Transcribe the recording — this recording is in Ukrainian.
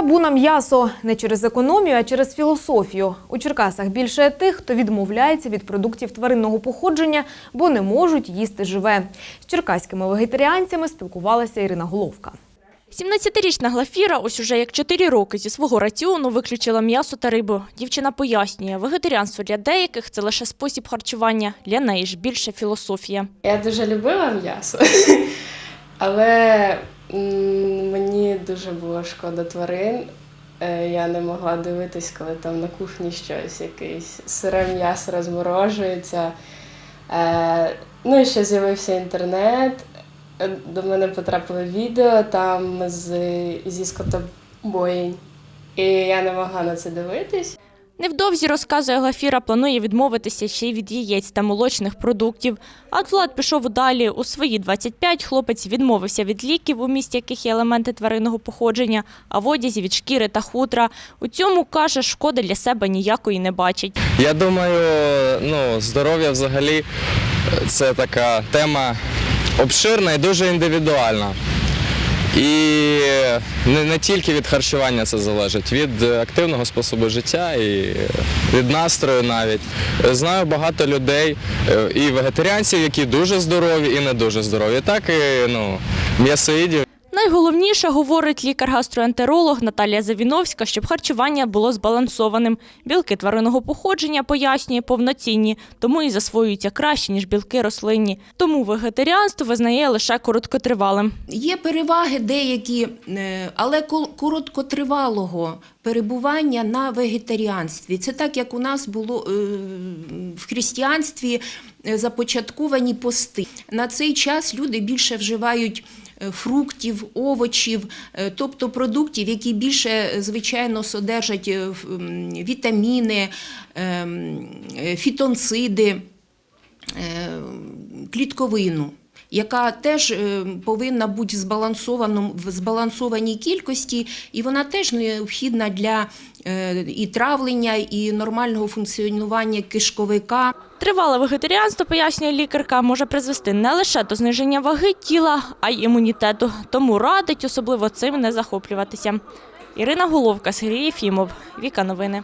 Табу на м'ясо не через економію, а через філософію. У Черкасах більше тих, хто відмовляється від продуктів тваринного походження, бо не можуть їсти живе. З черкаськими вегетаріанцями спілкувалася Ірина Головка. 17-річна Глафіра ось уже як 4 роки зі свого раціону виключила м'ясо та рибу. Дівчина пояснює, вегетаріанство для деяких – це лише спосіб харчування, для неї ж більше філософія. Я дуже любила м'ясо, але мені дуже було шкода тварин. Е, Я не могла дивитись, коли там на кухні щось, якесь сире м'ясо розморожується. Е, Ну і ще з'явився інтернет. Е, До мене потрапили відео там з, зі скотобоїнь. І я не могла на це дивитись. Невдовзі, розказує Глафіра, планує відмовитися ще й від яєць та молочних продуктів. А Влад пішов далі. У свої 25 хлопець відмовився від ліків, у місті яких є елементи тваринного походження, а в одязі від шкіри та хутра. У цьому, каже, шкоди для себе ніякої не бачить. Я думаю, ну, здоров'я взагалі це така тема обширна і дуже індивідуальна. І не, не тільки від харчування це залежить, від активного способу життя і від настрою навіть. Знаю багато людей е, і вегетаріанців, які дуже здорові і не дуже здорові. Так і ну, м'ясоїдів. Найголовніше, говорить лікар-гастроентеролог Наталія Завіновська, щоб харчування було збалансованим. Білки тваринного походження, пояснює, повноцінні, тому і засвоюються краще, ніж білки рослинні. Тому вегетаріанство визнає лише короткотривалим. Є переваги деякі, е, але короткотривалого перебування на вегетаріанстві. Це так, як у нас було е, в християнстві е, започатковані пости. На цей час люди більше вживають фруктів, овочів, е, тобто продуктів, які більше, е, звичайно, содержать е, вітаміни, е, е, фітонциди е, клітковину, яка теж е, повинна бути в збалансованій кількості, і вона теж необхідна для е, і травлення, і нормального функціонування кишковика. Тривале вегетаріанство, пояснює лікарка, може призвести не лише до зниження ваги тіла, а й імунітету. Тому радить особливо цим не захоплюватися. Ірина Головка, Сергій Єфімов, Віка Новини.